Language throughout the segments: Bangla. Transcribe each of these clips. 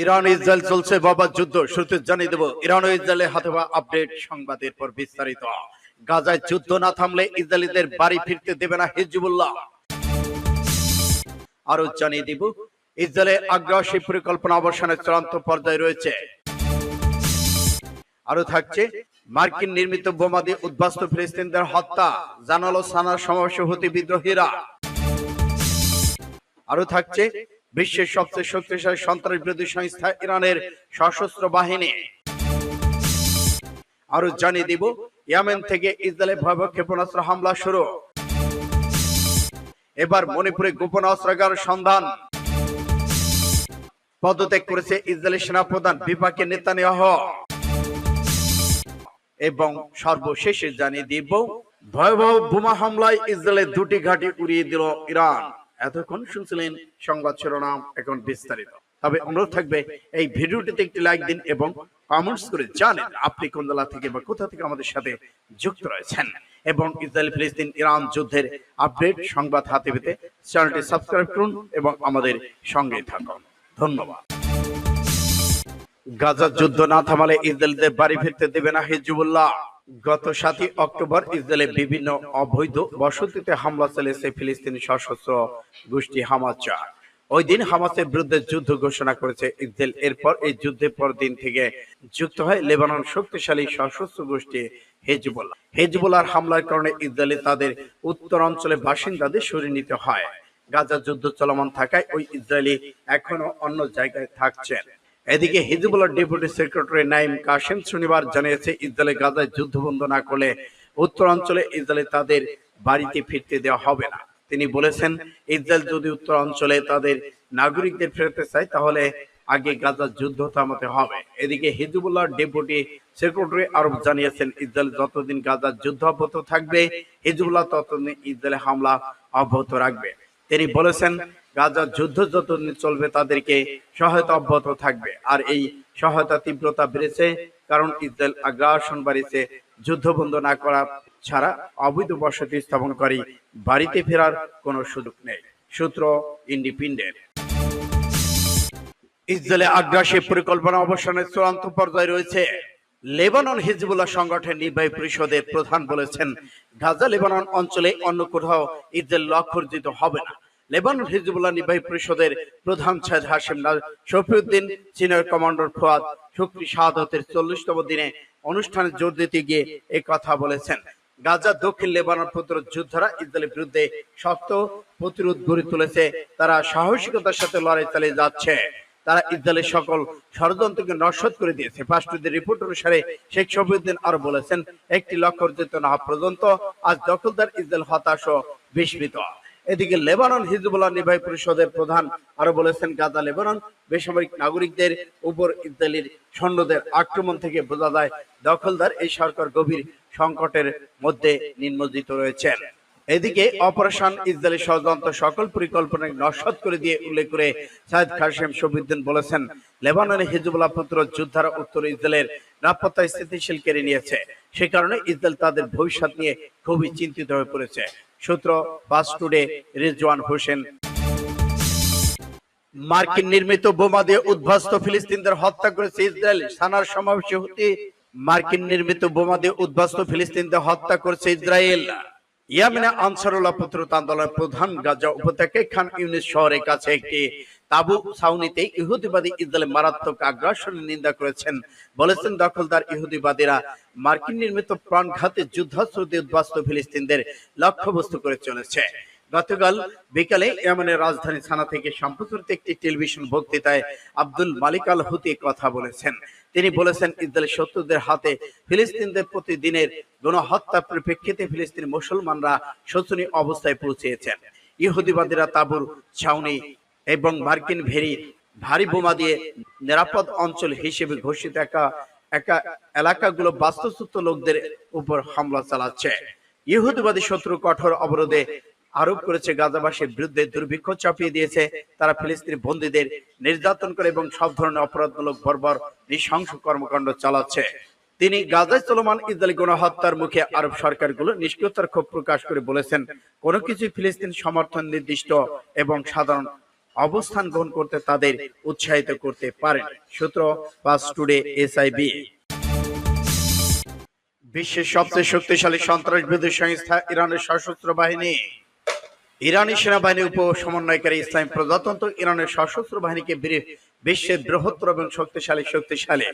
ইরান ইসরায়েল চলছে বাবা যুদ্ধ। শুরুতে জানিয়ে দেব, ইরান ও ইসরায়েলের হাতে আপডেট সংবাদের পর বিস্তারিত। গাজায় যুদ্ধ না থামলে ইসরায়েলিদের বাড়ি ফিরতে দেবে না হিজবুল্লাহ। আরও জানিয়ে দিব, ইসরায়েলের আগ্রাসী পরিকল্পনা অবসানের চূড়ান্ত পর্যায়ে রয়েছে। আরও থাকছে, মার্কিন নির্মিত বোমা দিয়ে উদ্বাস্ত ফিলিস্তিনদের হত্যা, জানালো সানার সমাবেশে হতে বিদ্রোহীরা। আরও থাকছে বিশ্বের সবচেয়ে শক্তিশালী সন্ত্রাস বিরোধী সংস্থা ইরানের সশস্ত্র বাহিনী। আরও জানিয়ে দিব, ইয়ামেন থেকে ইসরায়েলে ভয়াবহ ক্ষেপণাস্ত্র হামলা শুরু। এবার মণিপুরে গোপন অস্ত্রাগার সন্ধান। পদত্যাগ করেছে ইসরায়েলি সেনাপ্রধান বিপাকে নেতানিয়াহ। এবং সর্বশেষে জানিয়ে দিব, ভয়াবহ বোমা হামলায় ইসরায়েলের দুটি ঘাঁটি উড়িয়ে দিল ইরান। এতক্ষণ শুনছিলেন সংবাদ শিরোনাম এখন বিস্তারিত। তবে অনুরোধ থাকবে, এই ভিডিওটিতে একটি লাইক দিন এবং কমেন্টস করে জানেন আপনি কোন জেলা থেকে বা কোথা থেকে আমাদের সাথে যুক্ত রয়েছেন। এবং ইসরায়েল ফিলিস্তিন ইরান যুদ্ধের আপডেট সংবাদ হাতে পেতে চ্যানেলটি সাবস্ক্রাইব করুন এবং আমাদের সঙ্গে থাকুন। ধন্যবাদ। গাজার যুদ্ধ না থামালে ইসরায়েলদের বাড়ি ফিরতে দেবে না হিজবুল্লাহ। গত সাতই অক্টোবর ইসরায়েলের বিভিন্ন অবৈধ বসতিতে হামলা চালিয়েছে ফিলিস্তিনি সশস্ত্র গোষ্ঠী হামাচা ওই দিন হামাসের বিরুদ্ধে যুদ্ধ ঘোষণা করেছে ইসরায়েল। এরপর এই যুদ্ধের পর দিন থেকে যুক্ত হয় লেবানন শক্তিশালী সশস্ত্র গোষ্ঠী হেজবুল্লাহ হেজবুল্লাহর হামলার কারণে ইসরায়েলে তাদের উত্তর অঞ্চলে বাসিন্দাদের সরিয়ে নিতে হয়। গাজা যুদ্ধ চলমান থাকায় ওই ইসরায়েলি এখনও অন্য জায়গায় থাকছেন। এদিকে Hezbollah deputy secretary Naim Qassem শনিবার জানিয়েছে, ইসরায়েলে গাজায় যুদ্ধ বন্ধ না করলে উত্তরাঞ্চলে ইসরায়েলে তাদের বাড়িতে ফিরতে দেওয়া হবে না। তিনি বলেছেন, ইসরায়েল যদি উত্তর অঞ্চলে তাদের নাগরিকদের ফেরতে চায়, তাহলে আগে গাজার যুদ্ধ থামাতে হবে। এদিকে হিজবুল্লাহ ডেপুটি সেক্রেটারি আরব জানিয়েছেন, ইসরায়েল যতদিন গাজার যুদ্ধ অব্যাহত থাকবে, হিজবুল্লাহ ততদিন ইসরায়েলে হামলা অব্যাহত রাখবে। তিনি বলেছেন গাজার যুদ্ধ যতদিন চলবে তাদেরকে সহায়তা অব্যাহত থাকবে। আর এই সহায়তা তীব্রতা বেড়েছে কারণ ইসরায়েল আগ্রাসন বাড়িছে যুদ্ধ বন্ধ না করা ছাড়া অবৈধ বসতি স্থাপনকারী বাড়িতে ফেরার কোনো সুযোগ নেই। সূত্র ইন্ডিপেন্ডেন্ট। ইসরায়েলে আগ্রাসী পরিকল্পনা অবসানের চূড়ান্ত পর্যায়ে রয়েছে। লেবানন হিজবুল্লাহ সংগঠনের নির্বাহী পরিষদের প্রধান বলেছেন গাজা লেবানন অঞ্চলে অন্য কোথাও ইসরায়েল লক্ষ্যর্জিত হবে না। লেবানন হিজবুল্লাহ নির্বাহী পরিষদের প্রধান Sayyed Hashem Safieddine, senior commander Fuad Shukr শাহাদতের চল্লিশতম দিনে অনুষ্ঠানে জোর দিতে গিয়ে এ কথা বলেছেন। গাজা, দক্ষিণ লেবানন প্রতিরোধ যোদ্ধারা ইসরায়েলের বিরুদ্ধে শক্ত প্রতিরোধ গড়ে তুলেছে। তারা সাহসিকতার সাথে লড়াই চালিয়ে যাচ্ছে। তারা ইসরায়েলের সকল ষড়যন্ত্রকে নস্বাত করে দিয়েছে। ফাস্টুদের রিপোর্ট অনুসারে শেখ শফিউদ্দিন আরও বলেছেন, একটি লক্ষ্য অর্জিত না পর্যন্ত আজ দখলদার ইসরায়েল হতাশ ও বিস্মিত। এদিকে লেবানন হিজবুল্লাহ নির্বাহী পরিষদের প্রধান আরও বলেছেন, গাজা, লেবানন বেসামরিক নাগরিকদের উপর ইসরায়েলের সৈন্যদের আক্রমণ থেকে বোঝা যায় দখলদার এই সরকার গভীর সংকটের মধ্যে নিমজ্জিত রয়েছেন এদিকে অপারেশন ইসরায়েলি ষড়যন্ত্র সকল পরিকল্পনাকে নস্বাত করে দিয়ে উল্লেখ করে সাইদ কাসেম শফিউদ্দিন বলেছেন, লেবাননের হিজবুল্লাহ পুত্র যোদ্ধারা উত্তর ইসরায়েলের নিরাপত্তা স্থিতিশীল কেড়ে নিয়েছে। সে কারণে ইসরায়েল তাদের ভবিষ্যৎ নিয়ে খুবই চিন্তিত হয়ে পড়েছে। সূত্র পাস টুডে রেজওয়ান হোসেন মার্কিন নির্মিত বোমা দিয়ে উদ্ভাস্ত ফিলিস্তিনদের হত্যা করেছে ইসরায়েল। সানার সমাবেশে হতে মার্কিন নির্মিত বোমা দিয়ে উদ্ভাস্ত ফিলিস্তিনদের হত্যা করেছে ইসরায়েল। ইয়ামিনা আনসারুল্লাহ পুত্র আন্দোলনের প্রধান গাজা উপত্যকায় খান ইউনিস শহরের কাছে একটি তাবু ছাউনিতে ইহুদিবাদী ইসরায়েল মারাত্মক আগ্রাসনের নিন্দা করেছেন। বলেছেন দখলদার ইহুদিবাদীরা মার্কিন নির্মিত প্রাণঘাতী যুদ্ধাস্ত্র দিয়ে উদ্বাস্ত ফিলিস্তিনদের লক্ষ্যবস্তু করে চলেছে। গতকাল বিকালে ইয়েমেনের রাজধানী সানা থেকে সম্প্রচারিত একটি টেলিভিশন বক্তৃতায় আব্দুল মালিক আল হুতি কথা বলেছেন। তিনি বলেছেন, ইসরায়েলের শত্রুদের হাতে ফিলিস্তিনদের প্রতিদিনের গণহত্যার পরিপ্রেক্ষিতে ফিলিস্তিনি মুসলমানরা শোচনীয় অবস্থায় পৌঁছেছেন। ইহুদিবাদীরা তাবুর ছাউনি এবং মার্কিন ভেরি ভারী বোমা দিয়ে নিরাপদ অঞ্চল হিসেবে ঘোষিত একা একা এলাকাগুলো বাস্তুচ্যুত লোকদের উপর হামলা চালাচ্ছে। ইহুদিবাদী শত্রু কঠোর অবরোধে আরোপ করেছে গাজাবাসীর বিরুদ্ধে দুর্ভিক্ষ চাপিয়ে দিয়েছে। তারা ফিলিস্তিনি বন্দীদের নির্যাতন করে এবং সব ধরনের অপরাধমূলক বর্বর, নৃশংস কর্মকাণ্ড চালাচ্ছে। তিনি গাজায় চলমান ইসরায়েলি গণহত্যার মুখে আরব সরকারগুলো নিষ্ক্রিয়তার ক্ষোভ প্রকাশ করে বলেছেন, কোনো কিছু ফিলিস্তিন সমর্থন নির্দিষ্ট এবং সাধারণ অবস্থান গ্রহণ করতে তাদের উৎসাহিত করতে পারেন। সূত্র পাস টুডে এসআইবি। বিশ্বের সবচেয়ে শক্তিশালী সন্ত্রাসবাদী সংস্থা ইরানের সশস্ত্র বাহিনী। ইরানি সেনাবাহিনী উপ সমন্বয়কারী ইসলাম প্রজাতন্ত্র ইরানের সশস্ত্র বাহিনীকে বিশ্বের বৃহত্তর এবং শক্তিশালী শক্তিশালী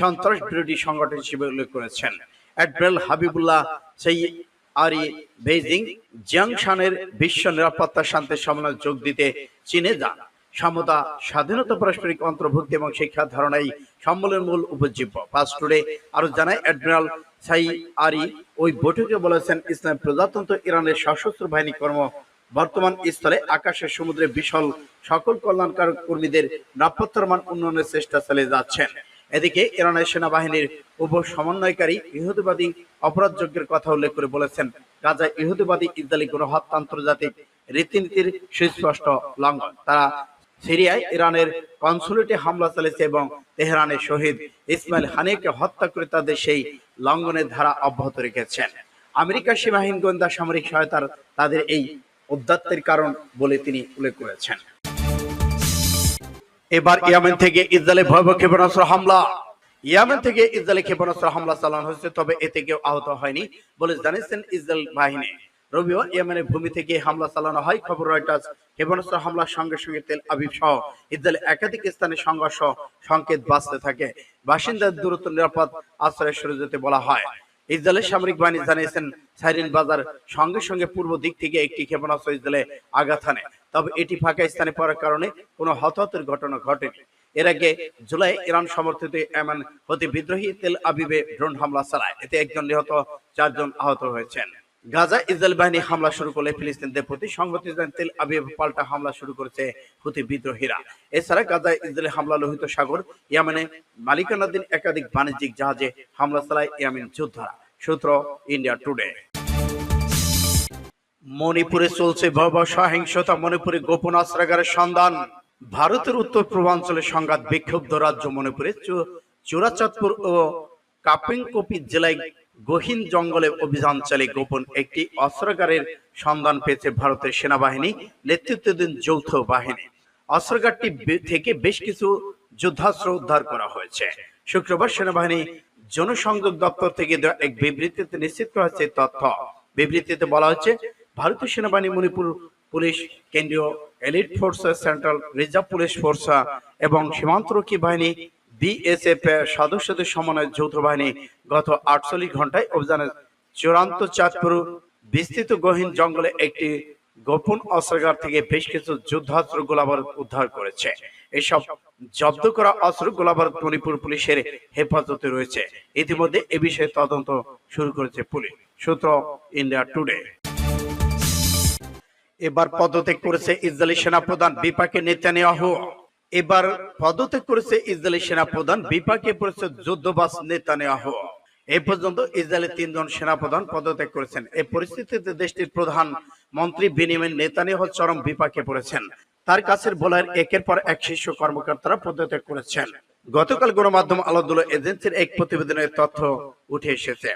সন্ত্রাস বিরোধী সংগঠন হিসেবে উল্লেখ করেছেন। অ্যাডমিরাল হাবিবুল্লাহ সেই আরি বেইজিং জিয়াংশানের বিশ্ব নিরাপত্তা শান্তি সম্মেলনে যোগ দিতে চীনে যান। সমতা, স্বাধীনতা, পারস্পরিক অন্তর্ভুক্তি এবং শিক্ষা ধারণাই সম্মেলনের মূল উপজীব্য। টুডে আরও জানায় অ্যাডমিরাল সাই আরি ওই বৈঠকে বলেছেন, ইসলাম প্রজাতন্ত্র ইরানের সশস্ত্র বাহিনী কর্ম বর্তমান স্থলে আকাশে সমুদ্রে বিশাল সকল কল্যাণকারক কর্মীদের নিরাপত্তার মান উন্নয়নের চেষ্টা চালিয়ে যাচ্ছেন। এদিকে ইরানের সেনাবাহিনীর উপ সমন্বয়কারী ইহুদিবাদী অপরাধযজ্ঞের কথা উল্লেখ করে বলেছেন গাজা ইহুদিবাদী ইসরায়েলি গণহত্যা আন্তর্জাতিক রীতিনীতির সুস্পষ্ট লঙ্ঘন। তারা সিরিয়ায় ইরানের কনসুলেটে হামলা চালিয়েছে এবং তেহরানের শহীদ ইসমাইল হানিকে হত্যা করে তাদের সেই লঙ্ঘনের ধারা অব্যাহত রেখেছেন। আমেরিকার সীমাহীন গোয়েন্দা সামরিক সহায়তার তাদের এই উদ্যাত্তের কারণ বলে তিনি উল্লেখ করেছেন। এবার ইয়ামেন থেকে ইসরায়েলে ভয়াবহ ক্ষেপণাস্ত্র হামলা। ইয়ামেন থেকে ইসরায়েলে ক্ষেপণাস্ত্র হামলা চালানো হয়েছে তবে এতে কেউ আহত হয়নি বলে জানিয়েছেন ইসরায়েল বাহিনী। রবিবার ইয়েমেনের ভূমি থেকে হামলা চালানো হয়। খবর রয়টার্স ক্ষেপণাস্ত্র হামলার সঙ্গে সঙ্গে তেল আবিব সহ ইসরায়েলে একাধিক স্থানে সংঘর্ষ সংকেত বাঁচতে থাকে। বাসিন্দাদের দূরত্ব নিরাপদ আশ্রয়ে সরে যেতে বলা হয়। ইসরায়েলের সামরিক বাহিনী জানিয়েছেন সাইরিন বাজার সঙ্গে সঙ্গে পূর্ব দিক থেকে একটি ক্ষেপণাস্ত্র ইসরায়েলে আঘাত হানে। তবে এটি ফাঁকা স্থানে পড়ার কারণে কোনো হতাহতের ঘটনা ঘটেনি এর আগে জুলাই ইরান সমর্থিত এমন হতে বিদ্রোহী তেল আবিবে ড্রোন হামলা চালায় এতে একজন নিহত চারজন আহত হয়েছেন। গাজা ইসরায়েল বাহিনী হামলা শুরু করলে ফিলিস্তিনদের প্রতি সংগতি জানান তেল আবিব পাল্টা হামলা শুরু করেছে হুতি বিদ্রোহীরা। এছাড়া গাজা ইসরায়েল হামলা লোহিত সাগর ইয়ামেনে মালিকানাধীন একাধিক বাণিজ্যিক জাহাজে হামলা চালায় ইয়ামিন যোদ্ধারা। সূত্র ইন্ডিয়া টুডে। মণিপুরে চলছে ভয়াবহ সহিংসতা, মণিপুরে গোপন অস্ত্রাগারের সন্ধান। ভারতের উত্তর পূর্বাঞ্চলে সংঘাত বিক্ষুব্ধ রাজ্য মণিপুরে। চূড়াচাঁদপুর ও কাপিংকপি জেলায় গহীন জঙ্গলে অভিযান চালিয়ে গোপন একটি অস্ত্রাগারের সন্ধান পেয়েছে ভারতের সেনাবাহিনী নেতৃত্বাধীন যৌথ বাহিনী। অস্ত্রাগারটি থেকে বেশ কিছু যুদ্ধাস্ত্র উদ্ধার করা হয়েছে। শুক্রবার সেনাবাহিনী জনসংযোগ দপ্তর থেকে এক বিবৃতিতে নিশ্চিত করা হয়েছে তথ্য। বিবৃতিতে বলা হচ্ছে ভারতীয় সেনাবাহিনী মণিপুর পুলিশ, কেন্দ্রীয় elite force central reserve police force এবং সীমান্তরক্ষী বাহিনী বিএসএফ এর সদস্যদের সমন্বয়ে যৌথ বাহিনী গত আটচল্লিশ ঘন্টায় অভিযানে চূড়ান্ত চাঁদপুর বিস্তৃত গহীন জঙ্গলে একটি গোপন অস্ত্রাগার থেকে বেশ কিছু যুদ্ধাস্ত্র গোলাবারুদ উদ্ধার করেছে। এসব জব্দ করা অস্ত্র গোলাবারুদ মণিপুর পুলিশের হেফাজতে রয়েছে। ইতিমধ্যে এ বিষয়ে তদন্ত শুরু করেছে পুলিশ। সূত্র ইন্ডিয়া টুডে। এবার পদত্যাগ করেছে ইসরায়েলি সেনাপ্রধান বিপাকে নেতানিয়াহু। এবার পদত্যাগ করেছে ইসরায়েলি সেনাপ্রধান বিপাকে পড়েছে যুদ্ধবাস নেতানিয়াহু। এ পর্যন্ত ইসরায়েলের তিনজন সেনাপ্রধান পদত্যাগ করেছেন। এই পরিস্থিতিতে দেশটির প্রধান মন্ত্রী বেনিয়ামিন নেতানিয়াহু চরম বিপাকে পড়েছেন। তার কাছের বলার একের পর এক শীর্ষ কর্মকর্তারা পদত্যাগ করেছেন। গতকাল গণমাধ্যম আলাদুল্লাহ এজেন্সির এক প্রতিবেদনের তথ্য উঠে এসেছে।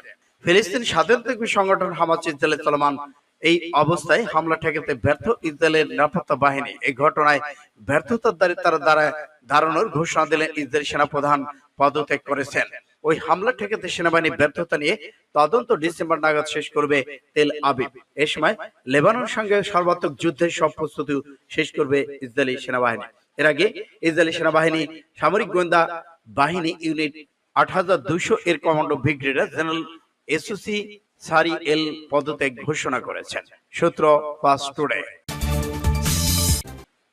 ফিলিস্তিন স্বাধীনতা সংগঠন হামাস ইসরায়েলে চলমান এই অবস্থায় হামলা ঠেকাতে ব্যর্থ ইসরায়েলের নিরাপত্তা বাহিনী। এই ঘটনায় ব্যর্থতার দ্বারা তারা দ্বারা দাঁড়ানোর ঘোষণা দিলেন ইসরায়েল সেনাপ্রধান পদত্যাগ করেছেন। ওই হামলা ঠেকাতে সেনাবাহিনী ব্যর্থতা নিয়ে তদন্ত ডিসেম্বর নাগাদ শেষ করবে তেল আবিব। এ সময় লেবানন সঙ্গে সর্বাত্মক যুদ্ধের সব প্রস্তুতি শেষ করবে ইসরায়েলি সেনাবাহিনী। এর আগে ইসরায়েলি সেনাবাহিনী সামরিক গোয়েন্দা বাহিনী ইউনিট আট হাজার দুইশো এর কমান্ডো ব্রিগেডিয়ার জেনারেল এসওসি সারি এল পদত্যাগ ঘোষণা করেছেন। সূত্র ফাস্ট টুডে।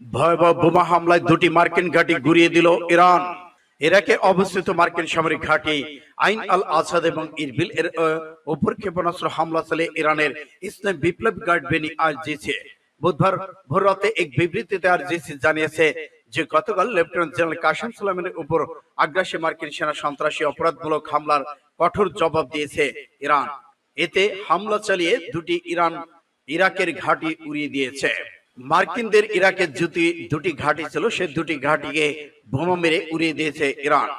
ভয়াবহ বোমা হামলায় দুটি মার্কিন ঘাঁটি গুড়িয়ে দিল ইরান। ইরাকে অবস্থিত মার্কিন সামরিক ঘাঁটি আইন আল আসাদ এবং ইরবিল এর উপর ক্ষেপণাস্ত্র হামলা চালিয়ে ইরানের ইসলাম বিপ্লব গার্ড বেনি আরজিসি বুধবার ভোর রাতে এক বিবৃতিতে আরজিসি জানিয়েছে যে গতকাল লেফটেন্যান্ট জেনারেল কাসেম সালামের উপর আগ্রাসী মার্কিন সেনা সন্ত্রাসী অপরাধমূলক হামলার কঠোর জবাব দিয়েছে ইরান। এতে হামলা চালিয়ে দুটি ইরান ইরাকের ঘাঁটি উড়িয়ে দিয়েছে। মার্কিনদের ইরাকের জুতি দুটি ঘাঁটি ছিল, সে দুটি ঘাঁটিকে বোমা মেরে উড়িয়ে দিয়েছে ইরান।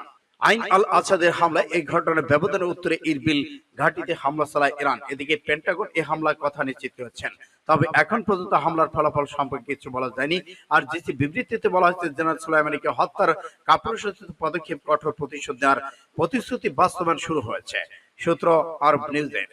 আইন আল আসাদের হামলায় এই ঘটনার ব্যবধানের উত্তরে ইরবিল ঘাটিতে হামলা চালায় ইরান। এদিকে পেন্টাগন এই হামলার কথা নিশ্চিত করেছেন তবে এখন পর্যন্ত হামলার ফলাফল সম্পর্কে কিছু বলা যায়নি। আর জিসি বিবৃতিতে বলা হয়েছে, জেনারেল সুলাইমানিকে হত্যার কাপুরুষোচিত পদক্ষেপ, কঠোর প্রতিশোধ নেওয়ার প্রতিশ্রুতি বাস্তবায়ন শুরু হয়েছে। সূত্র আরব নিউজের।